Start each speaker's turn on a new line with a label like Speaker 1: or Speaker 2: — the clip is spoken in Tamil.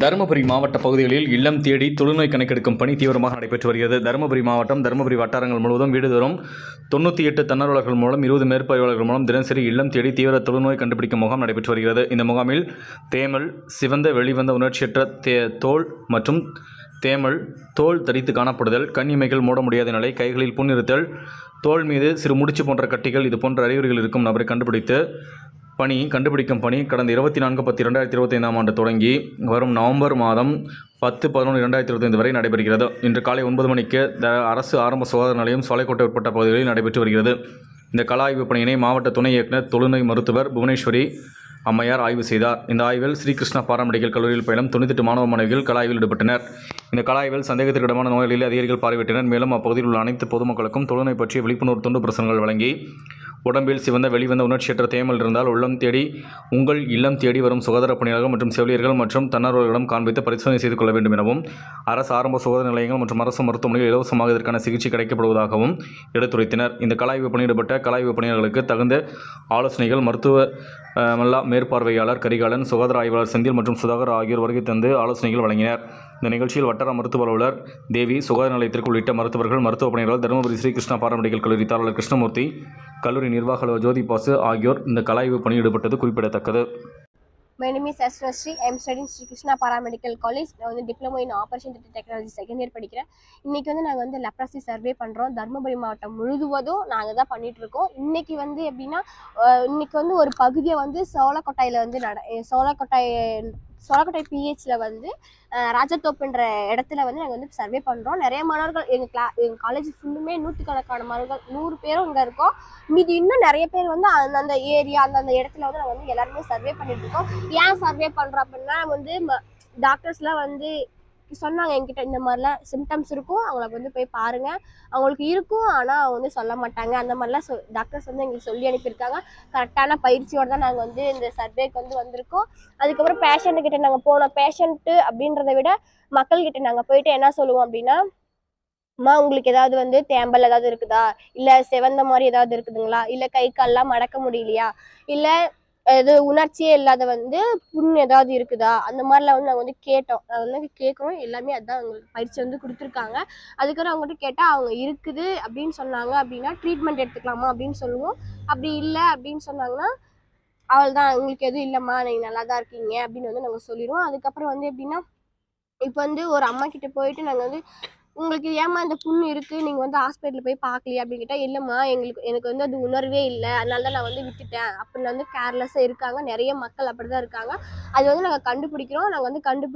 Speaker 1: தருமபுரி மாவட்ட பகுதிகளில் இல்லம் தேடி தொழுநோய் கணக்கெடுக்கும் பணி தீவிரமாக நடைபெற்று வருகிறது. தருமபுரி மாவட்டம் தருமபுரி வட்டாரங்கள் முழுவதும் வீடுதோறும் தொண்ணூற்றி எட்டு தன்னார்வலர்கள் மூலம் இருபது மேற்பார்வையாளர்கள் மூலம் தினசரி இல்லம் தேடி தீவிர தொழுநோய் கண்டுபிடிக்கும் முகாம் நடைபெற்று வருகிறது. இந்த முகாமில் தேமல் சிவந்த வெளிவந்த உணர்ச்சியற்ற தே தோல் மற்றும் தேமல் தோல் தரித்து காணப்படுதல் கண் இமைகள் மூட முடியாத நிலை கைகளில் புண்ணிருத்தல் தோல் மீது சிறு முடிச்சு போன்ற கட்டிகள் இது போன்ற அறிகுறிகள் இருக்கும் நபரை கண்டுபிடித்து பணி கண்டுபிடிக்கும் பணி கடந்த இருபத்தி நான்கு பத்து இரண்டாயிரத்தி இருபத்தைந்தாம் ஆண்டு தொடங்கி வரும் நவம்பர் மாதம் பத்து பதினொன்று இரண்டாயிரத்தி இருபத்தைந்து வரை நடைபெறுகிறது. இன்று காலை ஒன்பது மணிக்கு த அரசு ஆரம்ப சுகாதார நிலையம் சோலைக்கோட்டை உட்பட்ட பகுதிகளில் நடைபெற்று வருகிறது. இந்த கள ஆய்வுப் பணியினை மாவட்ட துணை இயக்குநர் தொழுநோய் மருத்துவர் புவனேஸ்வரி அம்மையார் ஆய்வு செய்தார். இந்த ஆய்வில் ஸ்ரீகிருஷ்ணா பாராமெடிக்கல் கல்லூரியில் பயிலும் தொண்ணூத்தெட்டு மாணவ மாணவிகள் கலாய்வில் ஈடுபட்டனர். இந்த கலாய்வில் சந்தேகத்திற்கிடமான நோயாளிகளை அதிகாரிகள் பார்வையிட்டனர். மேலும் அப்பகுதியில் உள்ள அனைத்து பொதுமக்களுக்கும் தொழுநோய் பற்றிய விழிப்புணர்வு துண்டு பிரசனங்கள் வழங்கி உடம்பில் சிவந்த வெளிவந்த உணர்ச்சியற்ற தேமல் இருந்தால் உள்ளம் தேடி உங்கள் இல்லம் தேடி வரும் சுகாதார பணியாளர்கள் மற்றும் செவிலியர்கள் மற்றும் தன்னார்வலர்களிடம் காண்பித்து பரிசோதனை செய்து கொள்ள வேண்டும் எனவும் அரசு ஆரம்ப சுகாதார நிலையங்கள் மற்றும் அரசு மருத்துவமனைகள் இலவசமாக இதற்கான சிகிச்சை கிடைக்கப்படுவதாகவும் எடுத்துரைத்தனர். இந்த கலாய்வு பணியிடப்பட்ட கலாய்வு பணியாளர்களுக்கு தகுந்த ஆலோசனைகள் மருத்துவ மல்லா மேற்பார்வையாளர் கரிகாலன் சுகாதார ஆய்வாளர் செந்தில் மற்றும் சுதாகர் ஆகியோர் வருகை தந்து ஆலோசனைகள் வழங்கினர். இந்த நிகழ்ச்சியில் வட்டார மருத்துவ அலுவலர் தேவி சுகாதார நிலையத்திற்கு உள்ளிட்ட மருத்துவர்கள் மருத்துவ பணியாளர் தருமபுரி ஸ்ரீகிருஷ்ணா பாரமெடிக்கல் கல்லூரி தாளர் கிருஷ்ணமூர்த்தி கல்லூரி நிர்வாக அலுவலர் ஜோதி பாசு ஆகியோர் இந்த கலாய்வு பணி ஈடுபட்டது குறிப்பிடத்தக்கது
Speaker 2: My name is Ashnasri. Sri Krishna studying Sri Krishna Paramedical College. நான் வந்து diploma in operation technology second year படிக்கிறேன் இன்றைக்கி வந்து நாங்கள் வந்து லெப்ரசி சர்வே பண்ணுறோம் தருமபுரி மாவட்டம் முழுவதும் நாங்கள் தான் பண்ணிகிட்ருக்கோம் இன்றைக்கி வந்து எப்படின்னா இன்றைக்கி வந்து ஒரு பகுதியை வந்து சோளக்கொட்டாயில் வந்து நட சோளக்கொட்டாய் சோழக்கோட்டை பிஹெச்ல வந்து ராஜத்தோப்புன்ற இடத்துல வந்து நாங்கள் வந்து சர்வே பண்ணுறோம் நிறைய மாணவர்கள் எங்கள் கிளா எங்கள் காலேஜ் ஃபுல்லுமே நூற்றுக்கணக்கான மாணவர்கள் நூறு பேரும் இங்கே இருக்கோம். மீதி இன்னும் நிறைய பேர் வந்து அந்தந்த ஏரியா அந்தந்த இடத்துல வந்து நாங்கள் வந்து எல்லாருமே சர்வே பண்ணிட்டு இருக்கோம். ஏன் சர்வே பண்ணுறோம் அப்படின்னா வந்து டாக்டர்ஸ்லாம் வந்து சொன்னாங்க என்கிட்ட இந்த மாதிரிலாம் சிம்டம்ஸ் இருக்கும் அவங்கள வந்து போய் பாருங்க. அவங்களுக்கு இருக்கும் ஆனால் அவங்க வந்து சொல்ல மாட்டாங்க. அந்த மாதிரிலாம் சொல் டாக்டர்ஸ் வந்து எங்களுக்கு சொல்லி அனுப்பியிருக்காங்க. கரெக்டான பயிற்சியோடு தான் நாங்கள் வந்து இந்த சர்வேக்கு வந்து வந்திருக்கோம். அதுக்கப்புறம் பேஷண்ட்டு கிட்ட நாங்கள் போனோம். பேஷண்ட்டு அப்படின்றத விட மக்கள்கிட்ட நாங்கள் போயிட்டு என்ன சொல்லுவோம் அப்படின்னா அம்மா உங்களுக்கு ஏதாவது வந்து தேம்பல் ஏதாவது இருக்குதா? இல்லை செவந்த மாதிரி ஏதாவது இருக்குதுங்களா? இல்லை கை கால்லாம் மடக்க முடியலையா? இல்லை இது உணர்ச்சியே இல்லாத வந்து புண் ஏதாவது இருக்குதா? அந்த மாதிரிலாம் வந்து நாங்கள் வந்து கேட்டோம். அது வந்து கேட்குறோம். எல்லாமே அதுதான் அவங்களுக்கு பயிற்சி வந்து கொடுத்துருக்காங்க. அதுக்கப்புறம் அவங்ககிட்ட கேட்டால் அவங்க இருக்குது அப்படின்னு சொன்னாங்க அப்படின்னா ட்ரீட்மெண்ட் எடுத்துக்கலாமா? அப்படின்னு சொல்லுவோம். அப்படி இல்லை அப்படின்னு சொன்னாங்கன்னா அவள் தான் உங்களுக்கு எதுவும் இல்லைம்மா. நீங்கள் நல்லா தான் இருக்கீங்க. அப்படின்னு வந்து நாங்கள் சொல்லிடுவோம். அதுக்கப்புறம் வந்து எப்படின்னா இப்போ வந்து ஒரு அம்மா கிட்ட போயிட்டு நாங்கள் வந்து உங்களுக்கு ஏம்மா இந்த புண்ணு இருக்குது நீங்கள் வந்து ஹாஸ்பிட்டலில் போய் பார்க்கலையா அப்படின்னு கேட்டால் இல்லைம்மா எங்களுக்கு எனக்கு வந்து அது உணர்வே இல்லை. அதனால தான் நான் வந்து விட்டுட்டேன். அப்படின்னு வந்து கேர்லெஸ்ஸாக இருக்காங்க. நிறைய மக்கள் அப்படி தான் இருக்காங்க. அது வந்து நாங்கள் கண்டுபிடிக்கிறோம். நாங்கள் வந்து கண்டுபிடி